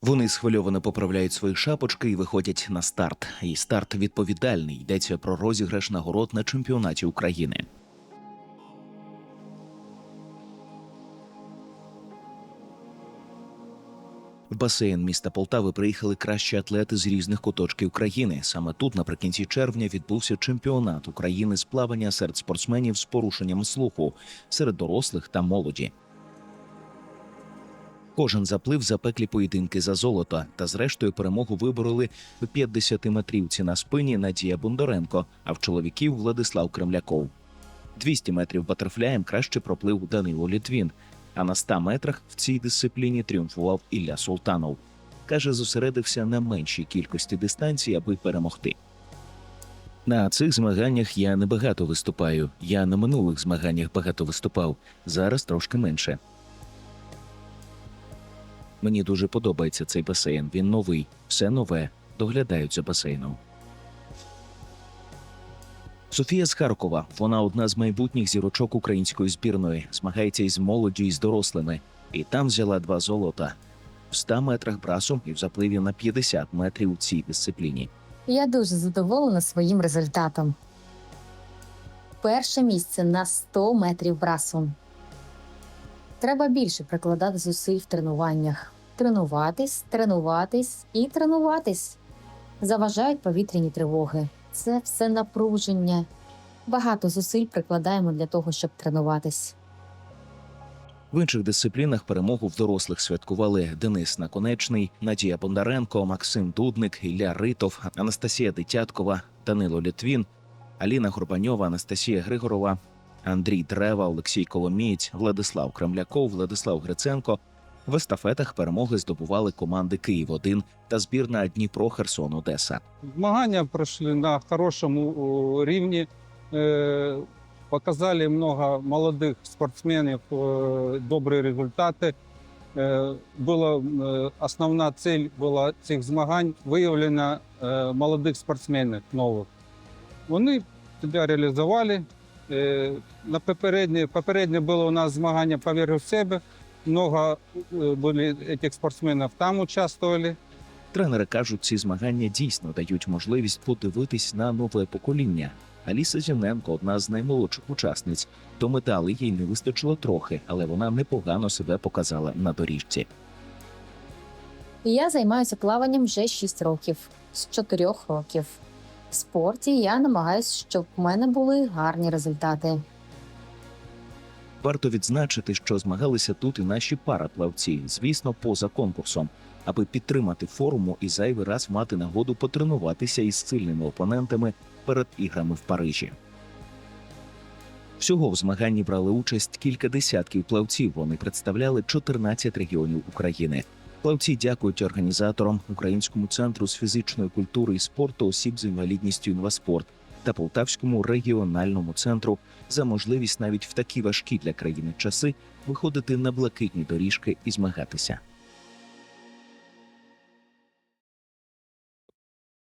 Вони схвильовано поправляють свої шапочки і виходять на старт. І старт відповідальний. Йдеться про розіграш нагород на чемпіонаті України. В басейн міста Полтави приїхали кращі атлети з різних куточків країни. Саме тут, наприкінці червня, відбувся чемпіонат України з плавання серед спортсменів з порушенням слуху серед дорослих та молоді. Кожен заплив запеклі поєдинки за золото, та зрештою перемогу вибороли в 50-метрівці на спині Надія Бондаренко, а в чоловіків Владислав Кремляков. 200 метрів батерфляєм краще проплив Данило Літвін, а на 100 метрах в цій дисципліні тріумфував Ілля Султанов. Каже, зосередився на меншій кількості дистанцій, аби перемогти. На цих змаганнях я небагато виступаю. Я на минулих змаганнях багато виступав, зараз трошки менше. Мені дуже подобається цей басейн. Він новий, все нове. Доглядають за басейном. Софія з Харкова. Вона одна з майбутніх зірочок української збірної. Змагається із молоді і з дорослими. І там взяла два золота в 100 метрах брасом і в запливі на 50 метрів у цій дисципліні. Я дуже задоволена своїм результатом. Перше місце на 100 метрів брасом. Треба більше прикладати зусиль в тренуваннях. Тренуватись, тренуватись і тренуватись. Заважають повітряні тривоги. Це все напруження. Багато зусиль прикладаємо для того, щоб тренуватись. В інших дисциплінах перемогу в дорослих святкували Денис Наконечний, Надія Бондаренко, Максим Дудник, Ілля Ритов, Анастасія Дитяткова, Данило Літвін, Аліна Горбаньова, Анастасія Григорова, Андрій Древа, Олексій Коломієць, Владислав Кремляков, Владислав Гриценко. В естафетах перемоги здобували команди Київ 1 та збірна Дніпро Херсон Одеса. Змагання пройшли на хорошому рівні. Е, Показали много молодих спортсменів добрі результати. Е, Була е, основна ціль була цих змагань виявлення молодих спортсменів нових. Вони себе реалізували. Е, На попереднє, попереднє було у нас змагання «Повір в себе. Много е, були цих спортсменів там участвували. Тренери кажуть, ці змагання дійсно дають можливість подивитись на нове покоління. Аліса Зіненко одна з наймолодших учасниць. До медали їй не вистачило трохи, але вона непогано себе показала на доріжці. Я займаюся плаванням вже 6 років, з 4 років. В спорті я намагаюся, щоб в мене були гарні результати. Варто відзначити, що змагалися тут і наші параплавці, звісно, поза конкурсом, аби підтримати форму і зайвий раз мати нагоду потренуватися із сильними опонентами перед іграми в Парижі. Всього в змаганні брали участь кілька десятків плавців. Вони представляли 14 регіонів України. Плавці дякують організаторам Українському центру з фізичної культури і спорту осіб з інвалідністю «Інваспорт» та Полтавському регіональному центру за можливість навіть в такі важкі для країни часи виходити на блакитні доріжки і змагатися.